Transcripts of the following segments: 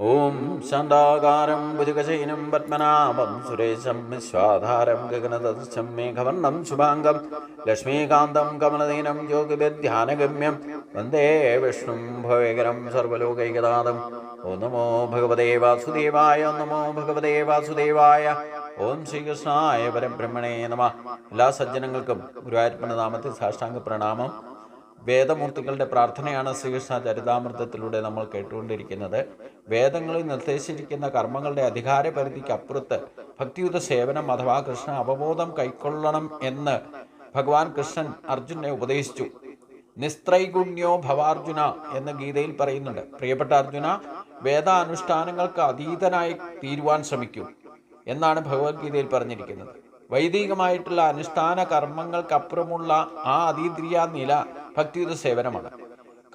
ഓം ശാന്താകാരം ഭുജകശൈനം പത്മനാഭം സുരേശം വിശ്വാധാരം ഗഗനദർശം മേഘവർണം ശുഭാംഗം ലക്ഷ്മീകാന്തം കമലദീനം യോഗിധ്യാനഗമ്യം വന്ദേ വിഷ്ണു ഭവേകരം സർവലോകൈകനാഥം ഓ നമോ ഭഗവതേ വാസുദേവായ നമോ ഭഗവതേ വാസുദേവായ ഓം ശ്രീകൃഷ്ണായ പരബ്രഹ്മണേ നമ എല്ലാ സജ്ജനങ്ങൾക്കും ഗുരുവായൂരപ്പന്റെ നാമത്തിൽ സാഷ്ടാംഗ പ്രണാമം വേദമൂർത്തികളുടെ പ്രാർത്ഥനയാണ് ശ്രീകൃഷ്ണ ചരിതാമൃതത്തിലൂടെ നമ്മൾ കേട്ടുകൊണ്ടിരിക്കുന്നത്. വേദങ്ങളിൽ നിർദ്ദേശിച്ചിരിക്കുന്ന കർമ്മങ്ങളുടെ അധികാര പരിധിക്ക് അപ്പുറത്ത് ഭക്തിയുത സേവനം അഥവാ കൃഷ്ണ അവബോധം കൈക്കൊള്ളണം എന്ന് ഭഗവാൻ കൃഷ്ണൻ അർജുനെ ഉപദേശിച്ചു. നിസ്ത്രൈഗുണ്യോ ഭവാർജുന എന്ന് ഗീതയിൽ പറയുന്നുണ്ട്. പ്രിയപ്പെട്ട അർജുന വേദാനുഷ്ഠാനങ്ങൾക്ക് അതീതനായി തീരുവാൻ ശ്രമിക്കൂ എന്നാണ് ഭഗവത്ഗീതയിൽ പറഞ്ഞിരിക്കുന്നത്. വൈദികമായിട്ടുള്ള അനുഷ്ഠാന കർമ്മങ്ങൾക്കപ്പുറമുള്ള ആ അതീന്ദ്രിയ നില ഭക്തിയുത സേവനമാണ്.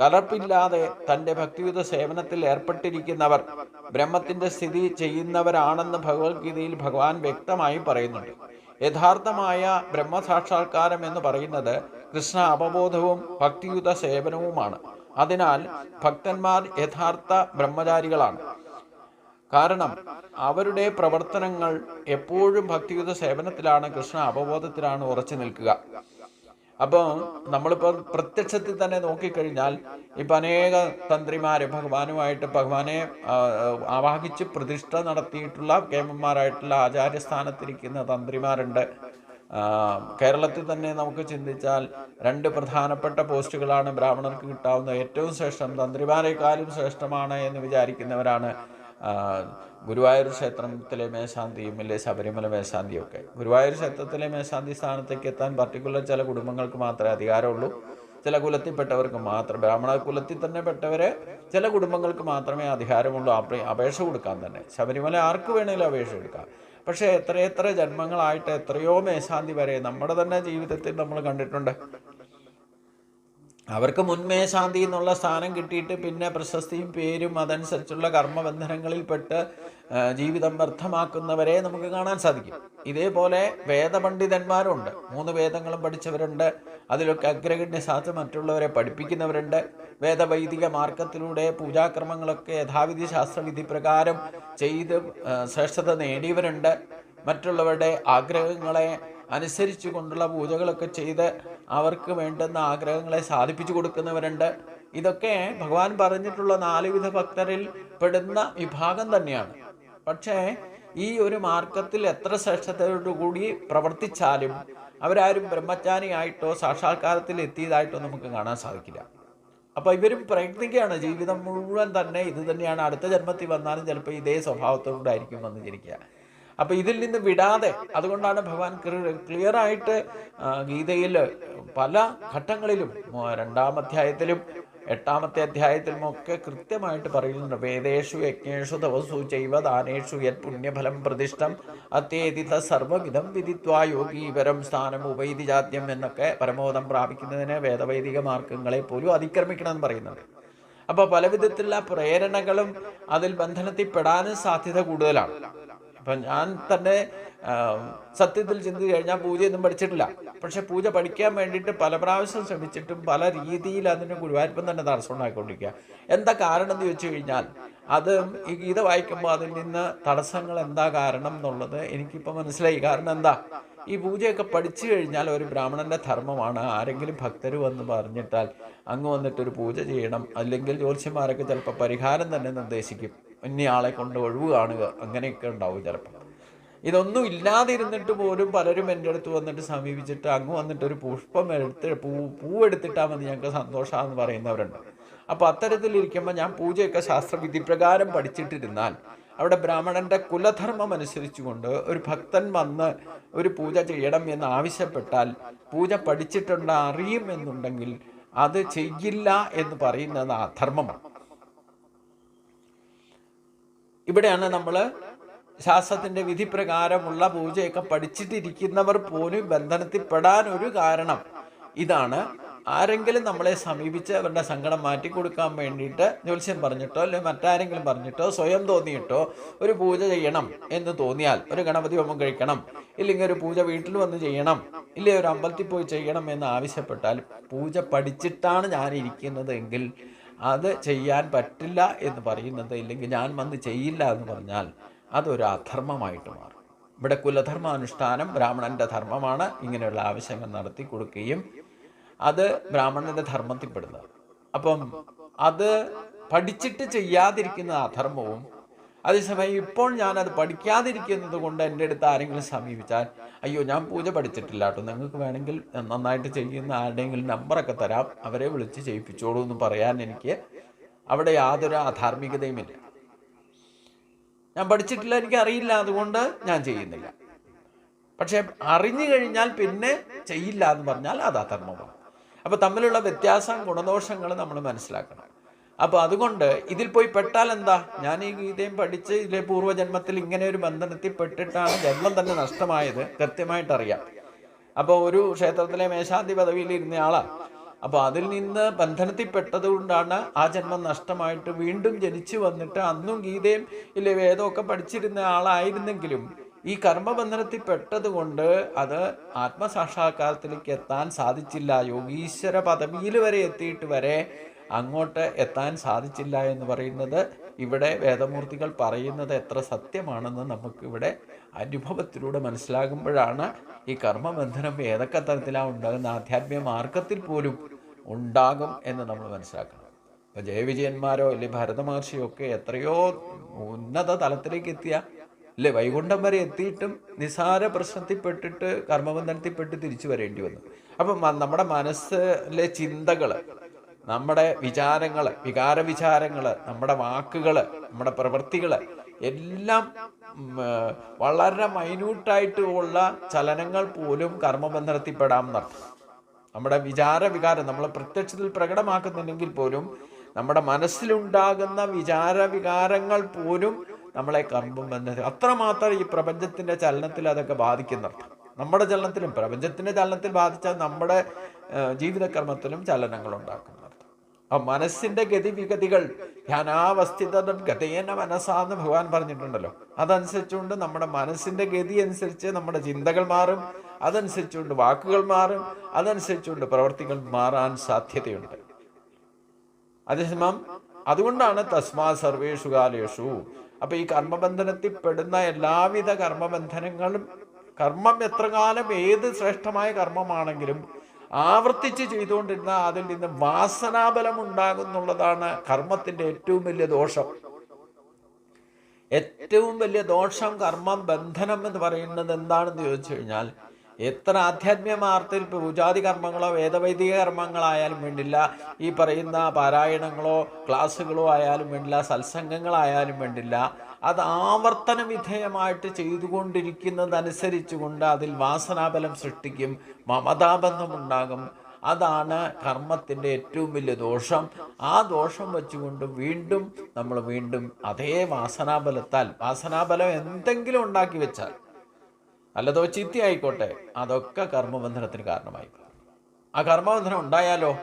കലർപ്പില്ലാതെ തന്റെ ഭക്തിയുത സേവനത്തിൽ ഏർപ്പെട്ടിരിക്കുന്നവർ ബ്രഹ്മത്തിന്റെ സ്ഥിതി ചെയ്യുന്നവരാണെന്ന് ഭഗവത്ഗീതയിൽ ഭഗവാൻ വ്യക്തമായി പറയുന്നുണ്ട്. യഥാർത്ഥമായ ബ്രഹ്മസാക്ഷാത്കാരം എന്ന് പറയുന്നത് കൃഷ്ണ അവബോധവും ഭക്തിയുത സേവനവുമാണ്. അതിനാൽ ഭക്തന്മാർ യഥാർത്ഥ ബ്രഹ്മചാരികളാണ്. കാരണം അവരുടെ പ്രവർത്തനങ്ങൾ എപ്പോഴും ഭക്തിയുത സേവനത്തിലാണ് കൃഷ്ണ അവബോധത്തിലാണ് ഉറച്ചു നിൽക്കുക. അപ്പോൾ നമ്മളിപ്പോൾ പ്രത്യക്ഷത്തിൽ തന്നെ നോക്കിക്കഴിഞ്ഞാൽ ഇപ്പം അനേക തന്ത്രിമാര് ഭഗവാനുമായിട്ട് ഭഗവാനെ ആവാഹിച്ച് പ്രതിഷ്ഠ നടത്തിയിട്ടുള്ള കേമന്മാരായിട്ടുള്ള ആചാര്യസ്ഥാനത്തിരിക്കുന്ന തന്ത്രിമാരുണ്ട്. കേരളത്തിൽ തന്നെ നമുക്ക് ചിന്തിച്ചാൽ രണ്ട് പ്രധാനപ്പെട്ട പോസ്റ്റുകളാണ് ബ്രാഹ്മണർക്ക് കിട്ടാവുന്ന ഏറ്റവും ശ്രേഷ്ഠം തന്ത്രിമാരെക്കാളും ശ്രേഷ്ഠമാണ് എന്ന് വിചാരിക്കുന്നവരാണ് ഗുരുവായൂർ ക്ഷേത്രത്തിലെ മേശാന്തിയും ഇല്ലേ ശബരിമല മേശാന്തിയും ഒക്കെ. ഗുരുവായൂർ ക്ഷേത്രത്തിലെ മേശാന്തി സ്ഥാനത്തേക്ക് എത്താൻ പർട്ടിക്കുലർ ചില കുടുംബങ്ങൾക്ക് മാത്രമേ അധികാരമുള്ളൂ. ചില കുലത്തിൽപ്പെട്ടവർക്ക് മാത്രം ബ്രാഹ്മണ കുലത്തിൽ തന്നെ പെട്ടവരെ ചില കുടുംബങ്ങൾക്ക് മാത്രമേ അധികാരമുള്ളൂ അപേ- അപേക്ഷ കൊടുക്കാൻ തന്നെ. ശബരിമല ആർക്ക് വേണമെങ്കിലും അപേക്ഷ കൊടുക്കാം. പക്ഷേ എത്രയെത്ര ജന്മങ്ങളായിട്ട് എത്രയോ മേശാന്തി വരെ നമ്മുടെ തന്നെ ജീവിതത്തിൽ നമ്മൾ കണ്ടിട്ടുണ്ട്. അവർക്ക് മുൻമേശാന്തി എന്നുള്ള സ്ഥാനം കിട്ടിയിട്ട് പിന്നെ പ്രശസ്തിയും പേരും അതനുസരിച്ചുള്ള കർമ്മബന്ധനങ്ങളിൽപ്പെട്ട് ജീവിതം വ്യർത്ഥമാക്കുന്നവരെ നമുക്ക് കാണാൻ സാധിക്കും. ഇതേപോലെ വേദപണ്ഡിതന്മാരുണ്ട്. മൂന്ന് വേദങ്ങളും പഠിച്ചവരുണ്ട്. അതിലൊക്കെ അഗ്രഗണ്യ ശാസ്ത്ര മറ്റുള്ളവരെ പഠിപ്പിക്കുന്നവരുണ്ട്. വേദവൈദിക മാർഗത്തിലൂടെ പൂജാക്രമങ്ങളൊക്കെ യഥാവിധി ശാസ്ത്രവിധി പ്രകാരം ചെയ്ത് ശ്രേഷ്ഠത നേടിയവരുണ്ട്. മറ്റുള്ളവരുടെ ആഗ്രഹങ്ങളെ അനുസരിച്ചു കൊണ്ടുള്ള പൂജകളൊക്കെ ചെയ്ത് അവർക്ക് വേണ്ടുന്ന ആഗ്രഹങ്ങളെ സാധിപ്പിച്ചു കൊടുക്കുന്നവരുണ്ട്. ഇതൊക്കെ ഭഗവാൻ പറഞ്ഞിട്ടുള്ള നാലുവിധ ഭക്തരിൽ പെടുന്ന വിഭാഗം തന്നെയാണ്. പക്ഷേ ഈ ഒരു മാർഗത്തിൽ എത്ര ശ്രേഷ്ഠതയോടുകൂടി പ്രവർത്തിച്ചാലും അവരാരും ബ്രഹ്മജ്ഞാനിയായിട്ടോ സാക്ഷാത്കാരത്തിൽ എത്തിയതായിട്ടോ നമുക്ക് കാണാൻ സാധിക്കില്ല. അപ്പൊ ഇവരും പ്രയത്നിക്കുകയാണ്. ജീവിതം മുഴുവൻ തന്നെ ഇത് തന്നെയാണ്. അടുത്ത ജന്മത്തിൽ വന്നാലും ചിലപ്പോൾ ഇതേ സ്വഭാവത്തോടായിരിക്കും വന്ന് ജനിക്കുക അപ്പൊ ഇതിൽ നിന്ന് വിടാതെ അതുകൊണ്ടാണ് ഭഗവാൻ ക്ലിയർ ആയിട്ട് ഗീതയിൽ പല ഘട്ടങ്ങളിലും രണ്ടാം അധ്യായത്തിലും എട്ടാമത്തെ അധ്യായത്തിലും ഒക്കെ കൃത്യമായിട്ട് പറയുന്നുണ്ട്. വേദേഷു യജ്ഞേഷു തപസു ചൈവ ദാനേഷു യത് പുണ്യഫലം പ്രതിഷ്ഠം അത്യേതിത സർവവിധം വിധിത്വാ യോഗീവരം സ്ഥാനം ഉപൈതി ജാത്യം എന്നൊക്കെ പരമോദം പ്രാപിക്കുന്നതിന് വേദവൈദിക മാർഗങ്ങളെ പോലും അതിക്രമിക്കണമെന്ന് പറയുന്നുണ്ട്. അപ്പോൾ പല വിധത്തിലുള്ള പ്രേരണകളും അതിൽ ബന്ധനത്തിൽ പെടാനും സാധ്യത കൂടുതലാണ്. അപ്പം ഞാൻ തന്നെ സത്യത്തിൽ ചിന്തിച്ചു കഴിഞ്ഞാൽ പൂജയൊന്നും പഠിച്ചിട്ടില്ല. പക്ഷെ പൂജ പഠിക്കാൻ വേണ്ടിയിട്ട് പല പ്രാവശ്യം ശ്രമിച്ചിട്ടും പല രീതിയിൽ അതിന് ഗുരുവായൂരപ്പൻ തന്നെ തടസ്സം ഉണ്ടാക്കിക്കൊണ്ടിരിക്കുക എന്താ കാരണം എന്ന് ചോദിച്ചു കഴിഞ്ഞാൽ അത് ഈ ഗീത വായിക്കുമ്പോൾ അതിൽ നിന്ന് തടസ്സങ്ങൾ എന്താ കാരണം എന്നുള്ളത് എനിക്കിപ്പോൾ മനസ്സിലായി. കാരണം എന്താ? ഈ പൂജയൊക്കെ പഠിച്ചു കഴിഞ്ഞാൽ ഒരു ബ്രാഹ്മണന്റെ ധർമ്മമാണ്. ആരെങ്കിലും ഭക്തർ വന്ന് പറഞ്ഞിട്ടാൽ അങ്ങ് വന്നിട്ടൊരു പൂജ ചെയ്യണം. അല്ലെങ്കിൽ ജ്യോത്സ്യന്മാരൊക്കെ ചിലപ്പോൾ പരിഹാരം തന്നെ നിർദ്ദേശിക്കും. ഇന്നയാളെ കൊണ്ട് ഒഴിവ് കാണുക അങ്ങനെയൊക്കെ ഉണ്ടാവും ചിലപ്പോൾ. ഇതൊന്നും ഇല്ലാതിരുന്നിട്ട് പോലും പലരും എന്റെ അടുത്ത് വന്നിട്ട് സമീപിച്ചിട്ട് അങ്ങ് വന്നിട്ട് ഒരു പുഷ്പം എടുത്ത് പൂ പൂവെടുത്തിട്ടാൽ മതി ഞങ്ങൾക്ക് സന്തോഷമാണെന്ന് പറയുന്നവരുണ്ട്. അപ്പോൾ അത്തരത്തിലിരിക്കുമ്പോൾ ഞാൻ പൂജയൊക്കെ ശാസ്ത്രവിധി പ്രകാരം പഠിച്ചിട്ടിരുന്നാൽ അവിടെ ബ്രാഹ്മണന്റെ കുലധർമ്മം അനുസരിച്ചുകൊണ്ട് ഒരു ഭക്തൻ വന്ന് ഒരു പൂജ ചെയ്യണം എന്ന് ആവശ്യപ്പെട്ടാൽ പൂജ പഠിച്ചിട്ടുണ്ട് അറിയും എന്നുണ്ടെങ്കിൽ അത് ചെയ്യില്ല എന്ന് പറയുന്നത് അധർമ്മമാണ്. ഇവിടെയാണ് നമ്മൾ ശാസ്ത്രത്തിന്റെ വിധി പ്രകാരമുള്ള പൂജയൊക്കെ പഠിച്ചിട്ടിരിക്കുന്നവർ പോലും ബന്ധനത്തിൽ പെടാൻ ഒരു കാരണം. ഇതാണ്. ആരെങ്കിലും നമ്മളെ സമീപിച്ച് അവരുടെ സങ്കടം മാറ്റി കൊടുക്കാൻ വേണ്ടിയിട്ട് ജ്യോത്സ്യം പറഞ്ഞിട്ടോ അല്ലെങ്കിൽ മറ്റാരെങ്കിലും പറഞ്ഞിട്ടോ സ്വയം തോന്നിയിട്ടോ ഒരു പൂജ ചെയ്യണം എന്ന് തോന്നിയാൽ ഒരു ഗണപതി ഹോമം കഴിക്കണം ഇല്ലെങ്കിൽ ഒരു പൂജ വീട്ടിൽ വന്ന് ചെയ്യണം ഇല്ലെങ്കിൽ ഒരു അമ്പലത്തിൽ പോയി ചെയ്യണം എന്ന് ആവശ്യപ്പെട്ടാൽ പൂജ പഠിച്ചിട്ടാണ് ഞാൻ ഇരിക്കുന്നത് എങ്കിൽ അത് ചെയ്യാൻ പറ്റില്ല എന്ന് പറയുന്നത് ഇല്ലെങ്കിൽ ഞാൻ വന്ന് ചെയ്യില്ല എന്ന് പറഞ്ഞാൽ അതൊരു അധർമ്മമായിട്ട് മാറും. ഇവിടെ കുലധർമാനുഷ്ഠാനം ബ്രാഹ്മണന്റെ ധർമ്മമാണ്. ഇങ്ങനെയുള്ള ആവശ്യങ്ങൾ നടത്തി കൊടുക്കുകയും അത് ബ്രാഹ്മണന്റെ ധർമ്മത്തിൽപ്പെടുന്നത് അപ്പം അത് പഠിച്ചിട്ട് ചെയ്യാതിരിക്കുന്ന അധർമ്മവും അതേസമയം ഇപ്പോൾ ഞാനത് പഠിക്കാതിരിക്കുന്നത് കൊണ്ട് എന്റെ അടുത്ത് ആരെങ്കിലും സമീപിച്ചാൽ അയ്യോ ഞാൻ പൂജ പഠിച്ചിട്ടില്ല കേട്ടോ. നിങ്ങൾക്ക് വേണമെങ്കിൽ നന്നായിട്ട് ചെയ്യുന്ന ആരുടെയെങ്കിലും നമ്പറൊക്കെ തരാം. അവരെ വിളിച്ച് ചെയ്യിപ്പിച്ചോളൂ എന്ന് പറയാൻ എനിക്ക് അവിടെ യാതൊരു അധാർമികതയുമില്ല ഞാൻ പഠിച്ചിട്ടില്ല എനിക്ക് അറിയില്ല. അതുകൊണ്ട് ഞാൻ ചെയ്യുന്നില്ല. പക്ഷെ അറിഞ്ഞു കഴിഞ്ഞാൽ പിന്നെ ചെയ്യില്ല എന്ന് പറഞ്ഞാൽ അത് അധർമ്മമാണ്. അപ്പൊ തമ്മിലുള്ള വ്യത്യാസം ഗുണദോഷങ്ങൾ നമ്മൾ മനസ്സിലാക്കണം. അപ്പൊ അതുകൊണ്ട് ഇതിൽ പോയി പെട്ടാൽ എന്താ? ഞാൻ ഈ ഗീതയും പഠിച്ച് ഇതിലെ പൂർവജന്മത്തിൽ ഇങ്ങനെ ഒരു ബന്ധനത്തിൽ പെട്ടിട്ടാണ് ജന്മം തന്നെ നഷ്ടമായത് കൃത്യമായിട്ട് അറിയാം. അപ്പോൾ ഒരു ക്ഷേത്രത്തിലെ മേശാന്തി പദവിയിൽ ഇരുന്നയാളാണ് അപ്പൊ അപ്പോൾ അതിൽ നിന്ന് ബന്ധനത്തിൽ പെട്ടത് കൊണ്ടാണ് ആ ജന്മം നഷ്ടമായിട്ട് വീണ്ടും ജനിച്ചു വന്നിട്ട് അന്നും ഗീതയും ഇല്ലെ വേദമൊക്കെ പഠിച്ചിരുന്ന ആളായിരുന്നെങ്കിലും ഈ കർമ്മബന്ധനത്തിൽ പെട്ടത് കൊണ്ട് അത് ആത്മസാക്ഷാത്കാരത്തിലേക്ക് എത്താൻ സാധിച്ചില്ല. യോഗീശ്വര പദവിയിൽ വരെ എത്തിയിട്ട് വരെ അങ്ങോട്ട് എത്താൻ സാധിച്ചില്ല എന്ന് പറയുന്നത് ഇവിടെ വേദമൂർത്തികൾ പറയുന്നത് എത്ര സത്യമാണെന്ന് നമുക്കിവിടെ അനുഭവത്തിലൂടെ മനസ്സിലാകുമ്പോഴാണ് ഈ കർമ്മബന്ധനം ഏതൊക്കെ തരത്തിലാണ് ഉണ്ടാകുന്ന ആധ്യാത്മിക മാർഗത്തിൽ പോലും ഉണ്ടാകും എന്ന് നമ്മൾ മനസ്സിലാക്കണം. ഇപ്പോൾ ജയവിജയന്മാരോ അല്ലെ ഭരത മഹർഷിയോ ഒക്കെ എത്രയോ ഉന്നത തലത്തിലേക്ക് എത്തിയ അല്ലെ വൈകുണ്ഠം വരെ എത്തിയിട്ടും നിസാര പ്രശ്നത്തിൽപ്പെട്ടിട്ട് കർമ്മബന്ധനത്തിൽപ്പെട്ട് തിരിച്ചു വരേണ്ടി വന്നു. അപ്പം നമ്മുടെ മനസ്സിലെ ചിന്തകൾ നമ്മുടെ വിചാരങ്ങൾ വികാര വിചാരങ്ങൾ നമ്മുടെ വാക്കുകൾ നമ്മുടെ പ്രവൃത്തികൾ എല്ലാം വളരെ മൈന്യൂട്ടായിട്ടുള്ള ചലനങ്ങൾ പോലും കർമ്മബന്ധനത്തിൽപ്പെടാം എന്നർത്ഥം നമ്മുടെ വിചാര വികാരം നമ്മൾ പ്രത്യക്ഷത്തിൽ പ്രകടമാക്കുന്നില്ലെങ്കിൽ പോലും നമ്മുടെ മനസ്സിലുണ്ടാകുന്ന വിചാര വികാരങ്ങൾ പോലും നമ്മളെ കർമ്മം ബന്ധത്തിൽ അത്രമാത്രം ഈ പ്രപഞ്ചത്തിന്റെ ചലനത്തിൽ അതൊക്കെ ബാധിക്കുന്നർത്ഥം നമ്മുടെ ചലനത്തിലും പ്രപഞ്ചത്തിന്റെ ചലനത്തിൽ ബാധിച്ചാൽ നമ്മുടെ ജീവിതകർമ്മത്തിലും ചലനങ്ങൾ ഉണ്ടാക്കുന്നർത്ഥം ആ മനസ്സിന്റെ ഗതിവിഗതികൾ ധ്യാനാവസ്ഥിത ഗതേന മനസ്സാന്ന് ഭഗവാൻ പറഞ്ഞിട്ടുണ്ടല്ലോ. അതനുസരിച്ചുകൊണ്ട് നമ്മുടെ മനസ്സിന്റെ ഗതി അനുസരിച്ച് നമ്മുടെ ചിന്തകൾ മാറും അതനുസരിച്ചുകൊണ്ട് വാക്കുകൾ മാറും അതനുസരിച്ചുകൊണ്ട് പ്രവർത്തികൾ മാറാൻ സാധ്യതയുണ്ട്. അതേസമയം അതുകൊണ്ടാണ് തസ്മാ സർവേഷു കാലേഷു. അപ്പൊ ഈ കർമ്മബന്ധനത്തിൽ പെടുന്ന എല്ലാവിധ കർമ്മബന്ധനങ്ങളും കർമ്മം എത്ര കാലം ഏത് ശ്രേഷ്ഠമായ കർമ്മമാണെങ്കിലും ആവർത്തിച്ച് ചെയ്തുകൊണ്ടിരുന്ന അതിൽ നിന്ന് വാസനാബലം ഉണ്ടാകുന്നുള്ളതാണ് കർമ്മത്തിന്റെ ഏറ്റവും വലിയ ദോഷം. ഏറ്റവും വലിയ ദോഷം കർമ്മം ബന്ധനം എന്ന് പറയുന്നത് എന്താണെന്ന് ചോദിച്ചു കഴിഞ്ഞാൽ എത്ര ആധ്യാത്മിക മാർത്തിൽ പൂജാതി കർമ്മങ്ങളോ വേദവൈദിക കർമ്മങ്ങളായാലും വേണ്ടില്ല ഈ പറയുന്ന പാരായണങ്ങളോ ക്ലാസ്സുകളോ ആയാലും വേണ്ടില്ല സത്സംഗങ്ങളായാലും വേണ്ടില്ല അത് ആവർത്തന വിധേയമായിട്ട് ചെയ്തുകൊണ്ടിരിക്കുന്നതനുസരിച്ച് കൊണ്ട് അതിൽ വാസനാബലം സൃഷ്ടിക്കും മമതാബന്ധമുണ്ടാകും. അതാണ് കർമ്മത്തിന്റെ ഏറ്റവും വലിയ ദോഷം. ആ ദോഷം വെച്ചുകൊണ്ട് വീണ്ടും നമ്മൾ വീണ്ടും അതേ വാസനാബലത്താൽ വാസനാബലം എന്തെങ്കിലും ഉണ്ടാക്കി വെച്ചാൽ അല്ലതോ ചിത്തി ആയിക്കോട്ടെ അതൊക്കെ കർമ്മബന്ധനത്തിന് കാരണമായി. ആ കർമ്മബന്ധനം ഉണ്ടായാലോ?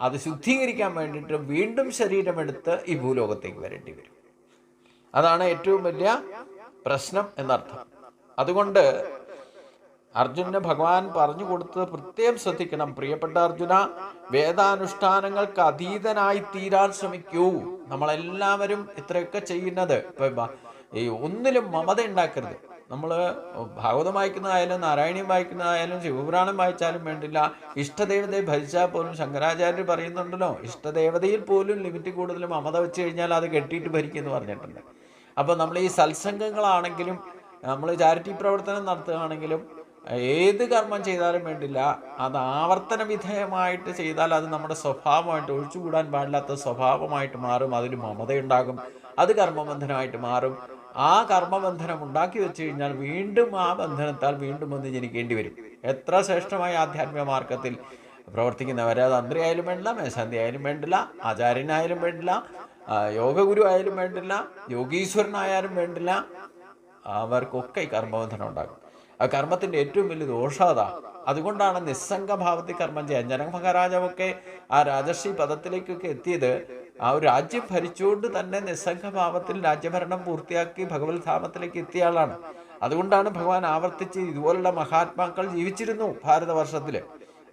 അത് ശുദ്ധീകരിക്കാൻ വേണ്ടിയിട്ട് വീണ്ടും ശരീരമെടുത്ത് ഈ ഭൂലോകത്തേക്ക് വരേണ്ടി വരും. അതാണ് ഏറ്റവും വലിയ പ്രശ്നം എന്നർത്ഥം. അതുകൊണ്ട് അർജുനന് ഭഗവാൻ പറഞ്ഞു കൊടുത്തത് പ്രത്യേകം ശ്രദ്ധിക്കണം. പ്രിയപ്പെട്ട അർജുന വേദാനുഷ്ഠാനങ്ങൾക്ക് അതീതനായി തീരാൻ ശ്രമിക്കൂ. നമ്മളെല്ലാവരും ഇത്രയൊക്കെ ചെയ്യുന്നത്. ഈ ഒന്നിലും മമത ഉണ്ടാക്കരുത്. നമ്മൾ ഭാഗവതം വായിക്കുന്നതായാലും നാരായണീയം വായിക്കുന്നതായാലും ശിവപുരാണം വായിച്ചാലും വേണ്ടില്ല. ഇഷ്ടദേവതയെ ഭരിച്ചാൽ പോലും ശങ്കരാചാര്യർ പറയുന്നുണ്ടല്ലോ ഇഷ്ടദേവതയിൽ പോലും ലിമിറ്റ് കൂടുതൽ മമത വെച്ച് കഴിഞ്ഞാൽ അത് കെട്ടിയിട്ട് ഭരിക്കുമെന്ന് പറഞ്ഞിട്ടുണ്ട്. അപ്പോൾ നമ്മൾ ഈ സത്സംഗങ്ങളാണെങ്കിലും നമ്മൾ ചാരിറ്റി പ്രവർത്തനം നടത്തുകയാണെങ്കിലും ഏത് കർമ്മം ചെയ്താലും വേണ്ടില്ല. അത് ആവർത്തന വിധേയമായിട്ട് ചെയ്താൽ അത് നമ്മുടെ സ്വഭാവമായിട്ട് ഒഴിച്ചുകൂടാൻ പാടില്ലാത്ത സ്വഭാവമായിട്ട് മാറും. അതിൽ മമതയുണ്ടാകും. അത് കർമ്മബന്ധനമായിട്ട് മാറും. ആ കർമ്മബന്ധനം ഉണ്ടാക്കി വെച്ച് കഴിഞ്ഞാൽ വീണ്ടും ആ ബന്ധനത്താൽ വീണ്ടും ഒന്ന് ജനിക്കേണ്ടി വരും. എത്ര ശ്രേഷ്ഠമായ ആധ്യാത്മിക മാർഗത്തിൽ പ്രവർത്തിക്കുന്നവരെ തന്ത്രി ആയാലും വേണ്ടില്ല മേശാന്തി ആയാലും വേണ്ടില്ല ആചാര്യനായാലും വേണ്ടില്ല ആ, യോഗഗുരു ആയാലും വേണ്ടില്ല യോഗീശ്വരനായാലും വേണ്ടില്ല അവർക്കൊക്കെ ഈ കർമ്മബന്ധനം ഉണ്ടാകും. ആ കർമ്മത്തിന്റെ ഏറ്റവും വലിയ ദോഷാത അതുകൊണ്ടാണ് നിസ്സംഗഭാവത്തിൽ കർമ്മം ചെയ്യാൻ ജനക മഹാരാജാവൊക്കെ ആ രാജർഷി പദത്തിലേക്കൊക്കെ എത്തിയത് ആ ഒരു രാജ്യം ഭരിച്ചുകൊണ്ട് തന്നെ നിസ്സംഗഭാവത്തിൽ രാജ്യഭരണം പൂർത്തിയാക്കി ഭഗവത് ധാമത്തിലേക്ക് എത്തിയ ആളാണ്. അതുകൊണ്ടാണ് ഭഗവാൻ ആവർത്തിച്ച് ഇതുപോലുള്ള മഹാത്മാക്കൾ ജീവിച്ചിരുന്നു ഭാരതവർഷത്തിൽ.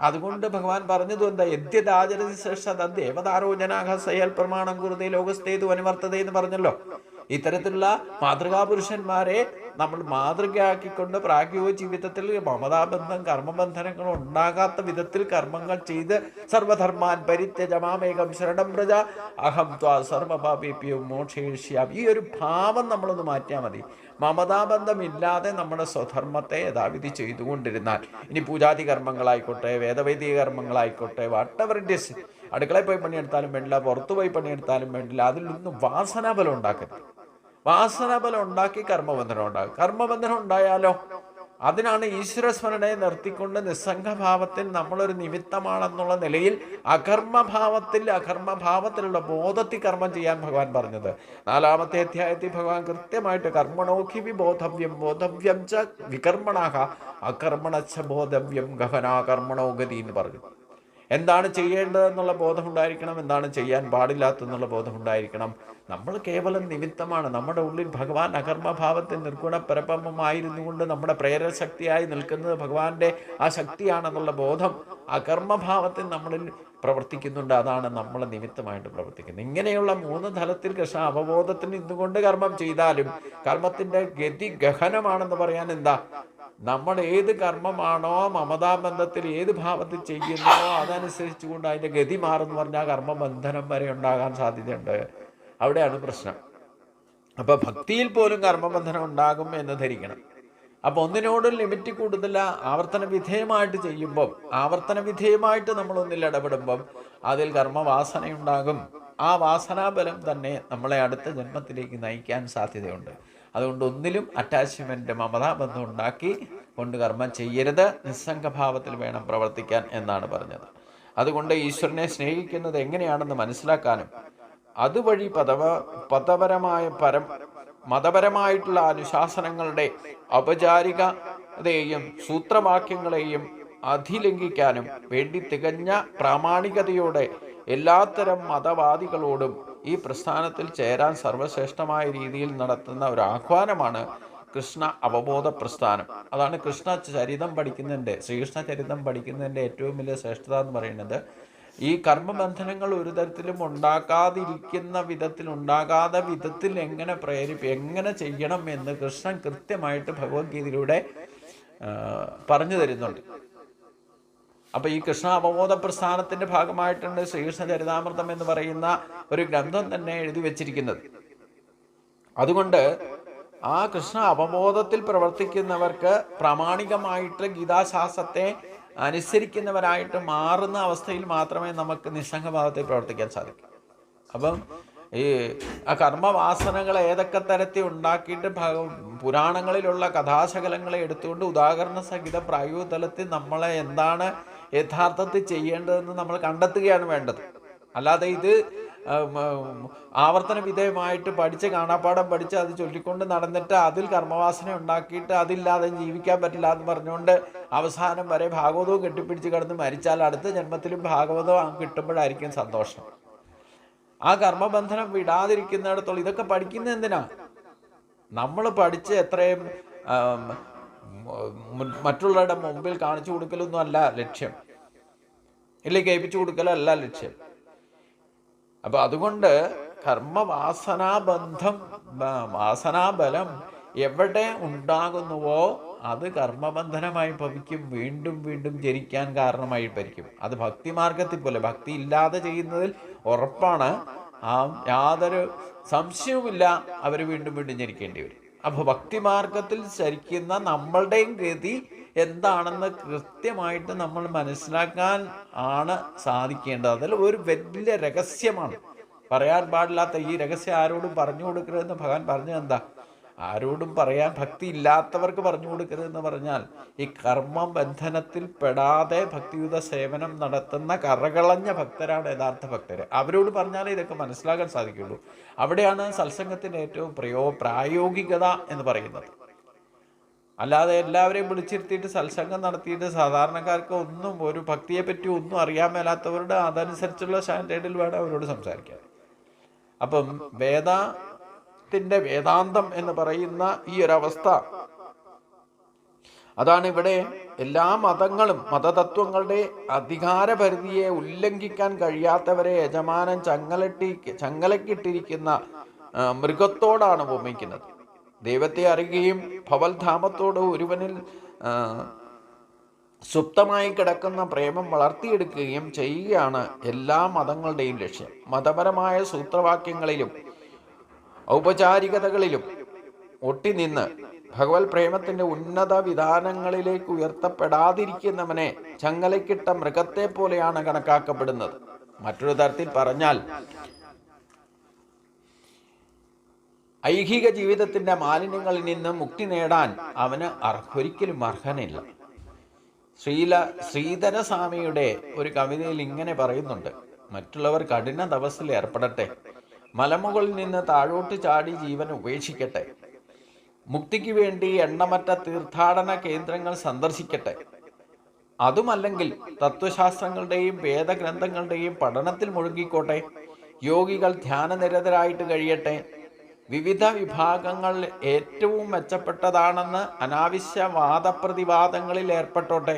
അതുകൊണ്ട് ഭഗവാൻ പറഞ്ഞത് എന്താ? യദ്യതാചരതി ശ്രേഷ്ഠ ദേവതാരോചനാഹ സയൽ പ്രമാണം കുറുതേ ലോകസ്ഥേതു അനുവർത്തതേ എന്ന് പറഞ്ഞല്ലോ. ഇത്തരത്തിലുള്ള മാതൃകാപുരുഷന്മാരെ നമ്മൾ മാതൃകയാക്കിക്കൊണ്ട് പ്രാഗ്യോ ജീവിതത്തിൽ മമതാബന്ധം കർമ്മബന്ധനങ്ങൾ ഉണ്ടാകാത്ത വിധത്തിൽ കർമ്മങ്ങൾ ചെയ്ത് സർവധർമാൻ പരിത്യജമാമേകം ശരണം പ്രജ അഹം ത്വാ സർവപാപിപ്യവും മോക്ഷേഷ്യാം ഈ ഒരു ഭാവം നമ്മളൊന്ന് മാറ്റിയാൽ മതി. മമതാബന്ധമില്ലാതെ നമ്മുടെ സ്വധർമ്മത്തെ യഥാവിധി ചെയ്തുകൊണ്ടിരുന്നാൽ ഇനി പൂജാതി കർമ്മങ്ങളായിക്കോട്ടെ വേദവൈദിക കർമ്മങ്ങളായിക്കോട്ടെ ഇസ് അടുക്കളയിൽ പോയി പണിയെടുത്താലും വേണ്ടില്ല പുറത്തു പോയി പണിയെടുത്താലും വേണ്ടില്ല അതിൽ നിന്നും വാസനാബലം ഉണ്ടാക്കരുത്. വാസനാബലം ഉണ്ടാക്കി കർമ്മബന്ധനം ഉണ്ടാകും കർമ്മബന്ധനം ഉണ്ടായാലോ? അതിനാണ് ഈശ്വരസ്മരണയെ നിർത്തിക്കൊണ്ട് നിസ്സംഗഭാവത്തിൽ നമ്മളൊരു നിമിത്തമാണെന്നുള്ള നിലയിൽ അകർമ്മഭാവത്തിൽ അകർമ്മഭാവത്തിലുള്ള ബോധത്തിൽ കർമ്മം ചെയ്യാൻ ഭഗവാൻ പറഞ്ഞത്. നാലാമത്തെ അധ്യായത്തിൽ ഭഗവാൻ കൃത്യമായിട്ട് കർമ്മണോഖി വിബോധവ്യം ബോധവ്യം ച വികർമ്മണാഹ അകർമ്മണച്ച ബോധവ്യം ഗഹനാകർമ്മണോഗതി കർമ്മണോ ഗതി എന്ന് പറഞ്ഞു. എന്താണ് ചെയ്യേണ്ടതെന്നുള്ള ബോധമുണ്ടായിരിക്കണം എന്താണ് ചെയ്യാൻ പാടില്ലാത്തെന്നുള്ള ബോധമുണ്ടായിരിക്കണം. നമ്മൾ കേവലം നിമിത്തമാണ്. നമ്മുടെ ഉള്ളിൽ ഭഗവാൻ അകർമ്മഭാവത്തിൽ നിർഗുണ പരബ്രഹ്മമായിരുന്നു കൊണ്ട് നമ്മുടെ പ്രേരശക്തിയായി നിൽക്കുന്നത് ഭഗവാന്റെ ആ ശക്തിയാണെന്നുള്ള ബോധം അകർമ്മഭാവത്തിൽ നമ്മളിൽ പ്രവർത്തിക്കുന്നുണ്ട്. അതാണ് നമ്മൾ നിമിത്തമായിട്ട് പ്രവർത്തിക്കുന്നത്. ഇങ്ങനെയുള്ള മൂന്ന് തലത്തിൽ കൃഷ്ണ അവബോധത്തിന് ഇന്നുകൊണ്ട് കർമ്മം ചെയ്താലും കർമ്മത്തിന്റെ ഗതി ഗഹനമാണെന്ന് പറയാൻ എന്താ? നമ്മൾ ഏത് കർമ്മമാണോ മമതാബന്ധത്തിൽ ഏത് ഭാവത്തിൽ ചെയ്യുന്നോ അതനുസരിച്ചുകൊണ്ട് അതിന്റെ ഗതി മാറുന്നു പറഞ്ഞാൽ കർമ്മബന്ധനം വരെ ഉണ്ടാകാൻ സാധ്യതയുണ്ട്. അവിടെയാണ് പ്രശ്നം. അപ്പോൾ ഭക്തിയിൽ പോലും കർമ്മബന്ധനം ഉണ്ടാകും എന്ന് ധരിക്കണം. അപ്പോൾ ഒന്നിനോട് ലിമിറ്റ് കൂടുതല ആവർത്തന വിധേയമായിട്ട് ചെയ്യുമ്പം ആവർത്തന വിധേയമായിട്ട് നമ്മൾ ഒന്നിൽ ഇടപെടുമ്പം അതിൽ കർമ്മവാസനയുണ്ടാകും. ആ വാസനാബലം തന്നെ നമ്മളെ അടുത്ത ജന്മത്തിലേക്ക് നയിക്കാൻ സാധ്യതയുണ്ട്. അതുകൊണ്ട് ഒന്നിലും അറ്റാച്ച്മെന്റ് മമതാബന്ധം ഉണ്ടാക്കി കൊണ്ട് കർമ്മം ചെയ്യരുത്. നിസ്സംഗഭാവത്തിൽ വേണം പ്രവർത്തിക്കാൻ എന്നാണ് പറഞ്ഞത്. അതുകൊണ്ട് ഈശ്വരനെ സ്നേഹിക്കുന്നത് എങ്ങനെയാണെന്ന് മനസ്സിലാക്കാനും അതുവഴി പദവ പദപരമായ പരം മതപരമായിട്ടുള്ള അനുശാസനങ്ങളുടെ ഔപചാരികതയെയും സൂത്രവാക്യങ്ങളെയും അധിലംഘിക്കാനും വേണ്ടി തികഞ്ഞ പ്രാമാണികതയോടെ എല്ലാത്തരം മതവാദികളോടും ഈ പ്രസ്ഥാനത്തിൽ ചേരാൻ സർവശ്രേഷ്ഠമായ രീതിയിൽ നടത്തുന്ന ഒരു ആഹ്വാനമാണ് കൃഷ്ണ അവബോധ പ്രസ്ഥാനം. അതാണ് കൃഷ്ണ ചരിതം പഠിക്കുന്നതിന്റെ ശ്രീകൃഷ്ണ ചരിതം പഠിക്കുന്നതിന്റെ ഏറ്റവും വലിയ ശ്രേഷ്ഠത എന്ന് പറയുന്നത്. ഈ കർമ്മബന്ധനങ്ങൾ ഒരു തരത്തിലും ഉണ്ടാക്കാതിരിക്കുന്ന വിധത്തിൽ ഉണ്ടാകാതെ വിധത്തിൽ എങ്ങനെ പ്രേരിപ്പി എങ്ങനെ ചെയ്യണം എന്ന് കൃഷ്ണൻ കൃത്യമായിട്ട് ഭഗവത്ഗീതയിലൂടെ പറഞ്ഞു തരുന്നുണ്ട്. അപ്പൊ ഈ കൃഷ്ണ അവബോധ പ്രസ്ഥാനത്തിന്റെ ഭാഗമായിട്ടുണ്ട് ശ്രീകൃഷ്ണ ചരിതാമൃതം എന്ന് പറയുന്ന ഒരു ഗ്രന്ഥം തന്നെ എഴുതി വച്ചിരിക്കുന്നത്. അതുകൊണ്ട് ആ കൃഷ്ണ അവബോധത്തിൽ പ്രവർത്തിക്കുന്നവർക്ക് പ്രാമാണികമായിട്ട് ഗീതാശാസ്ത്രത്തെ അനുസരിക്കുന്നവരായിട്ട് മാറുന്ന അവസ്ഥയിൽ മാത്രമേ നമുക്ക് നിസ്സംഗഭാവത്തിൽ പ്രവർത്തിക്കാൻ സാധിക്കൂ. അപ്പം ഈ ആ കർമ്മവാസനകൾ ഏതൊക്കെ തരത്തിൽ ഉണ്ടാക്കിയിട്ട് പുരാണങ്ങളിലുള്ള കഥാശകലങ്ങളെ എടുത്തുകൊണ്ട് ഉദാഹരണ സഹിത പ്രായോഗിക തലത്തിൽ നമ്മളെ എന്താണ് യഥാർത്ഥത്തിൽ ചെയ്യേണ്ടതെന്ന് നമ്മൾ കണ്ടെത്തുകയാണ് വേണ്ടത്. അല്ലാതെ ഇത് ആവർത്തന വിധേയമായിട്ട് പഠിച്ച് കാണാപ്പാടം പഠിച്ച് അത് ചൊല്ലിക്കൊണ്ട് നടന്നിട്ട് അതിൽ കർമ്മവാസന ഉണ്ടാക്കിയിട്ട് അതില്ലാതെ ജീവിക്കാൻ പറ്റില്ല എന്ന് പറഞ്ഞുകൊണ്ട് അവസാനം വരെ ഭാഗവതവും കെട്ടിപ്പിടിച്ച് കിടന്ന് മരിച്ചാൽ അടുത്ത ജന്മത്തിലും ഭാഗവതം കിട്ടുമ്പോഴായിരിക്കും സന്തോഷം. ആ കർമ്മബന്ധനം വിടാതിരിക്കുന്നിടത്തോളം ഇതൊക്കെ പഠിക്കുന്ന എന്തിനാ? നമ്മൾ പഠിച്ച് എത്രയും മറ്റുള്ളവരുടെ മുമ്പിൽ കാണിച്ചു കൊടുക്കലൊന്നും അല്ല ലക്ഷ്യം. ഇല്ലേ കേൾപ്പിച്ചു കൊടുക്കലല്ല ലക്ഷ്യം. അപ്പൊ അതുകൊണ്ട് കർമ്മവാസനാബന്ധം വാസനാബലം എവിടെ ഉണ്ടാകുന്നുവോ അത് കർമ്മബന്ധനമായി ഭവിക്കും വീണ്ടും വീണ്ടും ജനിക്കാൻ കാരണമായി ഭരിക്കും അത് ഭക്തിമാർഗത്തിൽ പോലെ ഭക്തി ഇല്ലാതെ ചെയ്യുന്നതിൽ ഉറപ്പാണ്. ആ യാതൊരു സംശയവുമില്ല അവർ വീണ്ടും വീണ്ടും ജനിക്കേണ്ടി വരും. അപ്പൊ ഭക്തിമാർഗത്തിൽ ശരിക്കുന്ന നമ്മളുടെയും ഗതി എന്താണെന്ന് കൃത്യമായിട്ട് നമ്മൾ മനസ്സിലാക്കാൻ ആണ് സാധിക്കേണ്ടത്. അതിൽ ഒരു വലിയ രഹസ്യമാണ്. പറയാൻ പാടില്ലാത്ത ഈ രഹസ്യം ആരോടും പറഞ്ഞു കൊടുക്കരുതെന്ന് ഭഗവാൻ പറഞ്ഞത് എന്താ? ആരോടും പറയാൻ ഭക്തി ഇല്ലാത്തവർക്ക് പറഞ്ഞു കൊടുക്കരുതെന്ന് പറഞ്ഞാൽ ഈ കർമ്മ ബന്ധനത്തിൽ പെടാതെ ഭക്തിയുത സേവനം നടത്തുന്ന കറകളഞ്ഞ ഭക്തരാണ് യഥാർത്ഥ ഭക്തർ അവരോട് പറഞ്ഞാലേ ഇതൊക്കെ മനസ്സിലാക്കാൻ സാധിക്കുള്ളൂ. അവിടെയാണ് സത്സംഗത്തിന്റെ ഏറ്റവും പ്രയോ പ്രായോഗികത എന്ന് പറയുന്നത്. അല്ലാതെ എല്ലാവരെയും വിളിച്ചിരുത്തിയിട്ട് സത്സംഗം നടത്തിയിട്ട് സാധാരണക്കാർക്ക് ഒന്നും ഒരു ഭക്തിയെ പറ്റി ഒന്നും അറിയാൻ മേലാത്തവരുടെ അതനുസരിച്ചുള്ള സ്റ്റാൻഡേർഡിൽ വേണം അവരോട് സംസാരിക്കാൻ. അപ്പം വേദത്തിന്റെ വേദാന്തം എന്ന് പറയുന്ന ഈ ഒരു അവസ്ഥ അതാണ് ഇവിടെ എല്ലാ മതങ്ങളും മതതത്വങ്ങളുടെ അധികാരപരിധിയെ ഉല്ലംഘിക്കാൻ കഴിയാത്തവരെ യജമാനൻ ചങ്ങലട്ടി ചങ്ങലക്കിട്ടിരിക്കുന്ന മൃഗത്തോടാണ് ഉപമിക്കുന്നത്. ദൈവത്തെ അറിയുകയും ഭവൽധാമത്തോട് ഒരുവനിൽ സുപ്തമായി കിടക്കുന്ന പ്രേമം വളർത്തിയെടുക്കുകയും ചെയ്യുകയാണ് എല്ലാ മതങ്ങളുടെയും ലക്ഷ്യം. മതപരമായ സൂത്രവാക്യങ്ങളിലും ഔപചാരികതകളിലും ഒട്ടിനിന്ന് ഭഗവത് പ്രേമത്തിന്റെ ഉന്നത വിധാനങ്ങളിലേക്ക് ഉയർത്തപ്പെടാതിരിക്കുന്നവനെ ചങ്ങലക്കിട്ട മൃഗത്തെ പോലെയാണ് കണക്കാക്കപ്പെടുന്നത്. മറ്റൊരു തരത്തിൽ പറഞ്ഞാൽ ഐഹിക ജീവിതത്തിന്റെ മാലിന്യങ്ങളിൽ നിന്ന് മുക്തി നേടാൻ അവന് ഒരിക്കലും അർഹനില്ല. ശ്രീല ശ്രീധരസ്വാമിയുടെ ഒരു കവിതയിൽ ഇങ്ങനെ പറയുന്നുണ്ട്. മറ്റുള്ളവർ കഠിന തപസ്സിൽ ഏർപ്പെടട്ടെ. മലമുകളിൽ നിന്ന് താഴോട്ട് ചാടി ജീവൻ ഉപേക്ഷിക്കട്ടെ. മുക്തിക്ക് വേണ്ടി എണ്ണമറ്റ തീർത്ഥാടന കേന്ദ്രങ്ങൾ സന്ദർശിക്കട്ടെ. അതുമല്ലെങ്കിൽ തത്വശാസ്ത്രങ്ങളുടെയും വേദഗ്രന്ഥങ്ങളുടെയും പഠനത്തിൽ മുഴുകിക്കോട്ടെ. യോഗികൾ ധ്യാനനിരതരായിട്ട് കഴിയട്ടെ. വിവിധ വിഭാഗങ്ങൾ ഏറ്റവും മെച്ചപ്പെട്ടതാണെന്ന് അനാവശ്യ വാദപ്രതിവാദങ്ങളിൽ ഏർപ്പെട്ടോട്ടെ.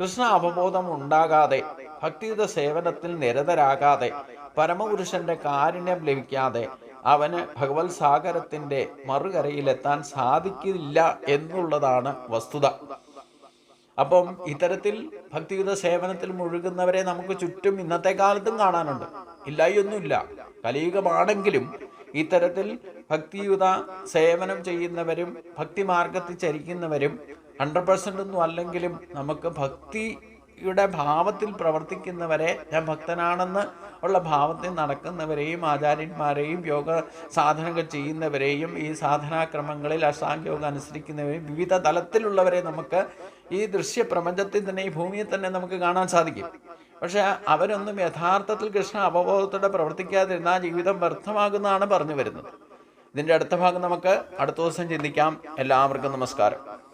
കൃഷ്ണ അവബോധം ഉണ്ടാകാതെ ഭക്തിയുത സേവനത്തിൽ നിരതരാകാതെ പരമപുരുഷന്റെ കാരുണ്യം ലഭിക്കാതെ അവന് ഭഗവത് സാഗരത്തിന്റെ മറുകരയിലെത്താൻ സാധിക്കില്ല എന്നുള്ളതാണ് വസ്തുത. അപ്പം ഇത്തരത്തിൽ ഭക്തിയുത സേവനത്തിൽ മുഴുകുന്നവരെ നമുക്ക് ചുറ്റും ഇന്നത്തെ കാലത്തും കാണാനുണ്ട്. ഇല്ലായൊന്നുമില്ല കലിയുഗമാണെങ്കിലും ഇത്തരത്തിൽ ഭക്തിയുത സേവനം ചെയ്യുന്നവരും ഭക്തി മാർഗത്തിൽ ചരിക്കുന്നവരും ഹൺഡ്രഡ് പെർസെന്റ് ഒന്നും അല്ലെങ്കിലും നമുക്ക് ഭക്തിയുടെ ഭാവത്തിൽ പ്രവർത്തിക്കുന്നവരെ ഞാൻ ഭക്തനാണെന്ന് ഉള്ള ഭാവത്തിൽ നടക്കുന്നവരെയും ആചാര്യന്മാരെയും യോഗ സാധനങ്ങൾ ചെയ്യുന്നവരെയും ഈ സാധനാക്രമങ്ങളിൽ അഷ്ടാംഗയോഗം അനുസരിക്കുന്നവരെയും വിവിധ തലത്തിലുള്ളവരെ നമുക്ക് ഈ ദൃശ്യ പ്രപഞ്ചത്തിൽ തന്നെ ഈ ഭൂമിയിൽ തന്നെ നമുക്ക് കാണാൻ സാധിക്കും. പക്ഷെ അവരൊന്നും യഥാർത്ഥത്തിൽ കൃഷ്ണ അവബോധത്തോടെ പ്രവർത്തിക്കാതിരുന്ന ജീവിതം വ്യർത്ഥമാകുന്നതാണ് പറഞ്ഞു വരുന്നത്. ഇതിന്റെ അടുത്ത ഭാഗം നമുക്ക് അടുത്ത ദിവസം ചിന്തിക്കാം. എല്ലാവർക്കും നമസ്കാരം.